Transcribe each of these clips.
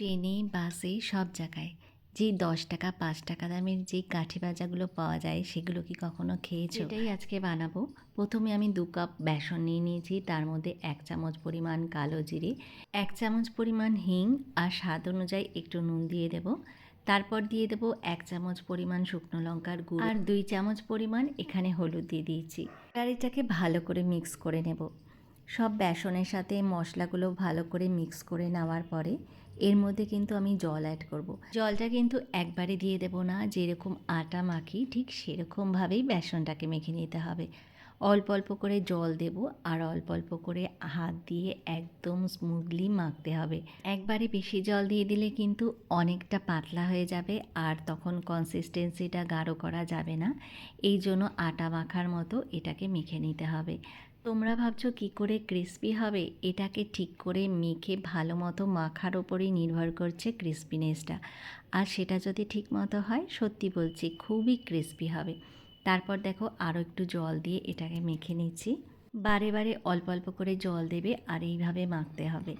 ট্রেনে বাসে সব জায়গায়। যে দশ টাকা পাঁচ টাকা দামের যে কাঠি ভাজাগুলো পাওয়া যায় সেগুলো কি কখনো খেয়েছো? এটাই আজকে বানাবো। প্রথমে আমি দু কাপ বেসন নিয়ে নিয়েছি। তার মধ্যে এক চামচ পরিমাণ কালো জিরে এক চামচ পরিমাণ হিং আর স্বাদ অনুযায়ী একটু নুন দিয়ে দেব। তারপর দিয়ে দেবো এক চামচ পরিমাণ শুকনো লঙ্কার গুঁড়ো আর দুই চামচ পরিমাণ এখানে হলুদ দিয়ে দিয়েছি। কারিটাকে ভালো করে মিক্স করে নেব। সব বেসনের সাথে মশলাগুলো ভালো করে মিক্স করে নেওয়ার পরে এর মধ্যে কিন্তু আমি জল অ্যাড করব। জলটা কিন্তু একবারে দিয়ে দেব না, যেরকম আটা মাখি, ঠিক সেরকমভাবেই বেসনটাকে মেখে নিতে হবে। অল্প অল্প করে জল দেব আর অল্প অল্প করে হাত দিয়ে একদম স্মুথলি মাখতে হবে। একবারে বেশি জল দিয়ে দিলে কিন্তু অনেকটা পাতলা হয়ে যাবে আর তখন কনসিস্টেন্সিটা গাঢ় করা যাবে না। এই জন্য আটা মাখার মতো এটাকে মেখে নিতে হবে। তোমরা ভাবছ কি করে ক্রিস্পি হবে? এটাকে ঠিক করে মেখে ভালো মতো মাখার ওপরেই নির্ভর করছে ক্রিস্পিনেসটা আর সেটা যদি ঠিক মতো হয়, সত্যি বলছি খুবই ক্রিস্পি হবে। তারপর দেখো আরও একটু জল দিয়ে এটাকে মেখে নিচ্ছি। বারে বারে অল্প অল্প করে জল দেবে আর এইভাবে মাখতে হবে।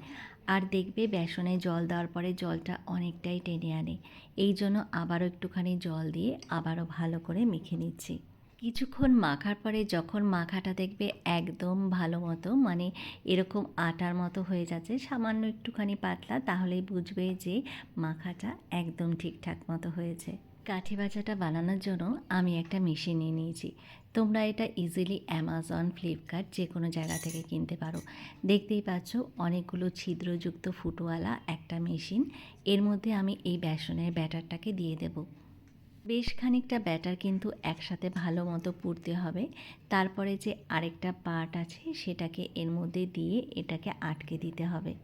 আর দেখবে বেসনে জল দেওয়ার পরে জলটা অনেকটাই টেনে আনে। এই জন্য আবারও একটুখানি জল দিয়ে আবারও ভালো করে মেখে নিচ্ছি। কিছুক্ষণ মাখার পরে যখন মাখাটা দেখবে একদম ভালো মতো মানে এরকম আটার মতো হয়ে যাচ্ছে, সামান্য একটুখানি পাতলা, তাহলেই বুঝবে যে মাখাটা একদম ঠিকঠাক মতো হয়েছে। কাঠি ভাজাটা বানানোর জন্য আমি একটা মেশিন নিয়ে নিয়েছি। তোমরা এটা ইজিলি অ্যামাজন ফ্লিপকার্ট যে কোনো জায়গা থেকে কিনতে পারো। দেখতেই পাচ্ছ অনেকগুলো ছিদ্রযুক্ত ফুটোওয়ালা একটা মেশিন। এর মধ্যে আমি এই বেসনের ব্যাটারটাকে দিয়ে দেবো। বেশ খানিকটা ব্যাটার কিন্তু একসাথে ভালো মতো পুড়তে হবে। তারপরে যে আরেকটা পার্ট আছে, সেটাকে এর মধ্যে দিয়ে এটাকে আটকে দিতে হবে।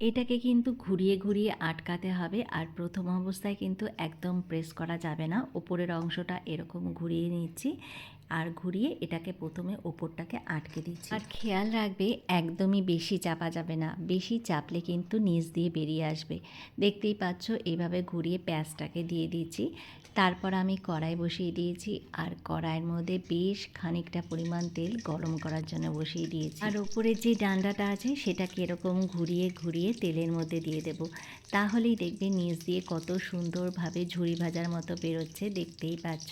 এটাকে কিন্তু ঘুরিয়ে ঘুরিয়ে আটকাতে হবে আর প্রথম অবস্থায় কিন্তু একদম প্রেস করা যাবে না। ওপরের অংশটা এরকম ঘুরিয়ে নিচ্ছি। আর ঘুরিয়ে এটাকে প্রথমে ওপরটাকে আটকে দিচ্ছি। আর খেয়াল রাখবে একদমই বেশি চাপা যাবে না। বেশি চাপলে কিন্তু নিচ দিয়ে বেরিয়ে আসবে। দেখতেই পাচ্ছ এইভাবে ঘুরিয়ে প্যাঁচটাকে দিয়ে দিচ্ছি। তারপর আমি কড়াই বসিয়ে দিয়েছি আর কড়াইয়ের মধ্যে বেশ খানিকটা পরিমাণ তেল গরম করার জন্য বসিয়ে দিয়েছি। আর ওপরের যে ডান্ডাটা আছে সেটাকে এরকম ঘুরিয়ে ঘুরিয়ে তেলের মধ্যে দিয়ে দেব। তাহলেই দেখবে নিচ দিয়ে কত সুন্দরভাবে ঝুড়ি ভাজার মতো বেরোচ্ছে দেখতেই পাচ্ছ।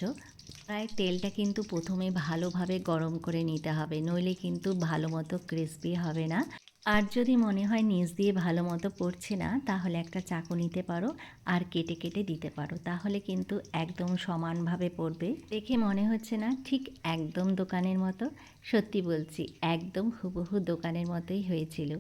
প্রায় তেলটা কিন্তু প্রথমে ভালোভাবে গরম করে নিতে হবে, নইলে কিন্তু ভালো মতো ক্রিসপি হবে না। আর যদি মনে হয় নিচ দিয়ে ভালো মতো পড়ছে না, তাহলে একটা চাকু নিতে পারো আর কেটে কেটে দিতে পারো। তাহলে কিন্তু একদম সমানভাবে পড়বে। দেখে মনে হচ্ছে না ঠিক একদম দোকানের মতো। সত্যি বলছি, একদম হুবহু দোকানের মতোই হয়েছিল।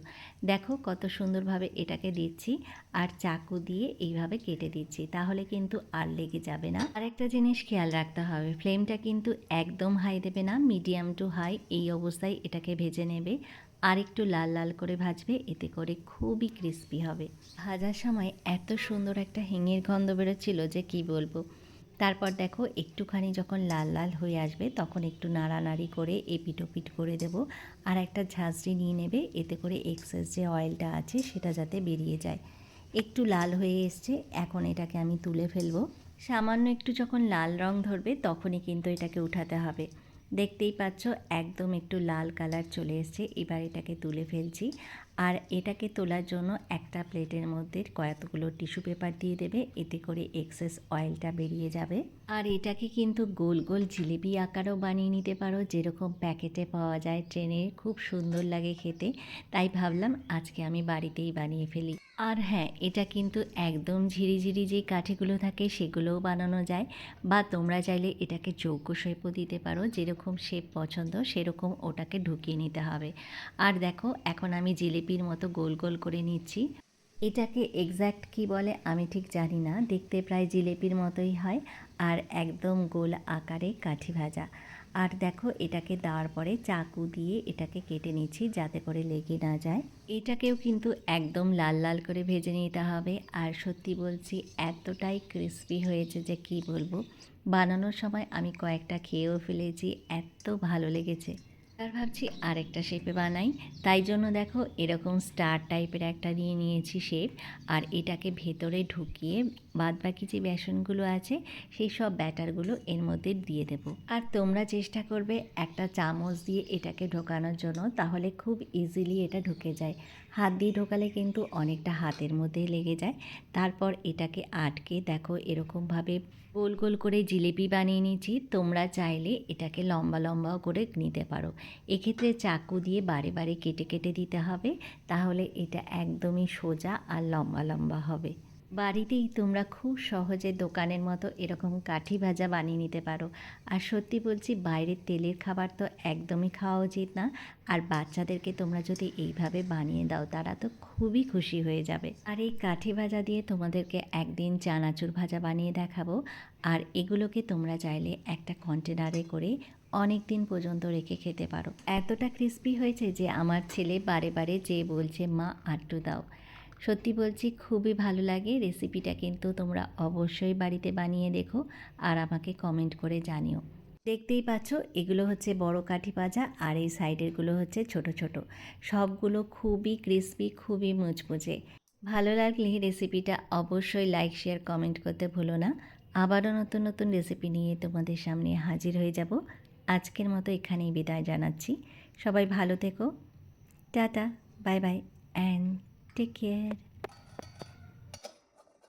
দেখো কত সুন্দরভাবে এটাকে দিচ্ছি আর চাকু দিয়ে এইভাবে কেটে দিচ্ছি, তাহলে কিন্তু আর লেগে যাবে না। আর একটা জিনিস খেয়াল রাখতে হবে, ফ্লেমটা কিন্তু একদম হাই দেবে না, মিডিয়াম টু হাই এই অবস্থায় এটাকে ভেজে নেবে। আর একটু লাল লাল করে ভাজবে, এতে করে খুবই ক্রিস্পি হবে। ভাজার সময় এত সুন্দর একটা হিঙের গন্ধ বেরোচ্ছিল যে কি বলব। তারপর দেখো, একটুখানি যখন লাল লাল হয়ে আসবে, তখন একটু নাড়ানাড়ি করে এপিটোপিট করে দেব। আর একটা ঝাঁঝরি নিয়ে নেবে, এতে করে এক্সেস যে অয়েলটা আছে, সেটা যাতে বেরিয়ে যায়। একটু লাল হয়ে এসছে, এখন এটাকে আমি তুলে ফেলব। সামান্য একটু যখন লাল রং ধরবে, তখনই কিন্তু এটাকে উঠাতে হবে। দেখতেই পাচ্ছ একদম একটু লাল কালার চলে এসছে। এবার এটাকে তুলে ফেলছি। আর এটাকে তোলার জন্য একটা প্লেটের মধ্যে কয়েকগুলো টিস্যু পেপার দিয়ে দেবে, এতে করে এক্সেস অয়েলটা বেরিয়ে যাবে। আর এটাকে কিন্তু গোল গোল জিলিপি আকারও বানিয়ে নিতে পারো, যেরকম প্যাকেটে পাওয়া যায় ট্রেনে। খুব সুন্দর লাগে খেতে, তাই ভাবলাম আজকে আমি বাড়িতেই বানিয়ে ফেলি। আর হ্যাঁ এটা কিন্তু একদম ঝিরিঝিরি যে কাঠিগুলো থাকে সেগুলোও বানানো যায়। বা তোমরা চাইলে এটাকে চৌকো শেপও দিতে পারো, যেরকম শেপ পছন্দ, সেরকম ওটাকে ঢুকিয়ে নিতে হবে। আর দেখো, এখন আমি জিলিপির মতো গোল গোল করে নিচ্ছি। এটাকে এক্স্যাক্ট কি বলে আমি ঠিক জানি না। দেখতে প্রায় জিলিপির মতোই হয় আর একদম গোল আকারে কাঠি ভাজা। আর দেখো এটাকে দেওয়ার পরে চাকু দিয়ে এটাকে কেটে নিচ্ছি যাতে করে লেগে না যায়। এটাকেও কিন্তু একদম লাল লাল করে ভেজে নিতে হবে। আর সত্যি বলছি, এতটাই ক্রিস্পি হয়েছে যে কি বলব? বানানোর সময় আমি কয়েকটা খেয়েও ফেলেছি, এত ভালো লেগেছে। আর ভাবছি আরেকটা শেপে বানাই। তাই জন্য দেখো এরকম স্টার টাইপের একটা নিয়ে নিয়েছি শেপ আর এটাকে ভেতরে ঢুকিয়ে বাদ বাকি যে বেসনগুলো আছে, সেই সব ব্যাটারগুলো এর মধ্যে দিয়ে দেব। আর তোমরা চেষ্টা করবে একটা চামচ দিয়ে এটাকে ঢোকানোর জন্য, তাহলে খুব ইজিলি এটা ঢুকে যায়। হাত দিয়ে ঢোকালে কিন্তু অনেকটা হাতের মধ্যে লেগে যায়। তারপর এটাকে আটকে দেখো এরকমভাবে গোল গোল করে জিলিপি বানিয়ে নিয়েছি। তোমরা চাইলে এটাকে লম্বা লম্বাও করে নিতে পারো। এক্ষেত্রে চাকু দিয়ে বারে বারে কেটে কেটে দিতে হবে। তাহলে এটা একদমই সোজা আর লম্বা লম্বা হবে। বাড়িতেই তোমরা খুব সহজে দোকানের মতো এরকম কাঠি ভাজা বানিয়ে নিতে পারো। আর সত্যি বলছি, বাইরের তেলের খাবার তো একদমই খাওয়া উচিত না। আর বাচ্চাদেরকে তোমরা যদি এইভাবে বানিয়ে দাও, তারা তো খুবই খুশি হয়ে যাবে। আর এই কাঠি ভাজা দিয়ে তোমাদেরকে একদিন চানাচুর ভাজা বানিয়ে দেখাবো। আর এগুলোকে তোমরা চাইলে একটা কন্টেনারে করে অনেক দিন পর্যন্ত রেখে খেতে পারো। এতটা ক্রিস্পি হয়েছে যে আমার ছেলে বারে বারে যেয়ে বলছে, মা, আট্টু দাও। সত্যি বলছি, খুবই ভালো লাগে রেসিপিটা কিন্তু তোমরা অবশ্যই বাড়িতে বানিয়ে দেখো আর আমাকে কমেন্ট করে জানিও। দেখতেই পাচ্ছ, এগুলো হচ্ছে বড় কাঠি ভাজা আর এই সাইডেরগুলো হচ্ছে ছোট ছোট। সবগুলো খুবই ক্রিস্পি খুবই মুচমুচে। ভালো লাগলে রেসিপিটা অবশ্যই লাইক শেয়ার কমেন্ট করতে ভুলো না। আবারও নতুন নতুন রেসিপি নিয়ে তোমাদের সামনে হাজির হয়ে যাব। আজকের মতো এখানেই বিদায় জানাচ্ছি। সবাই ভালো থেকো। Tata bye bye and take care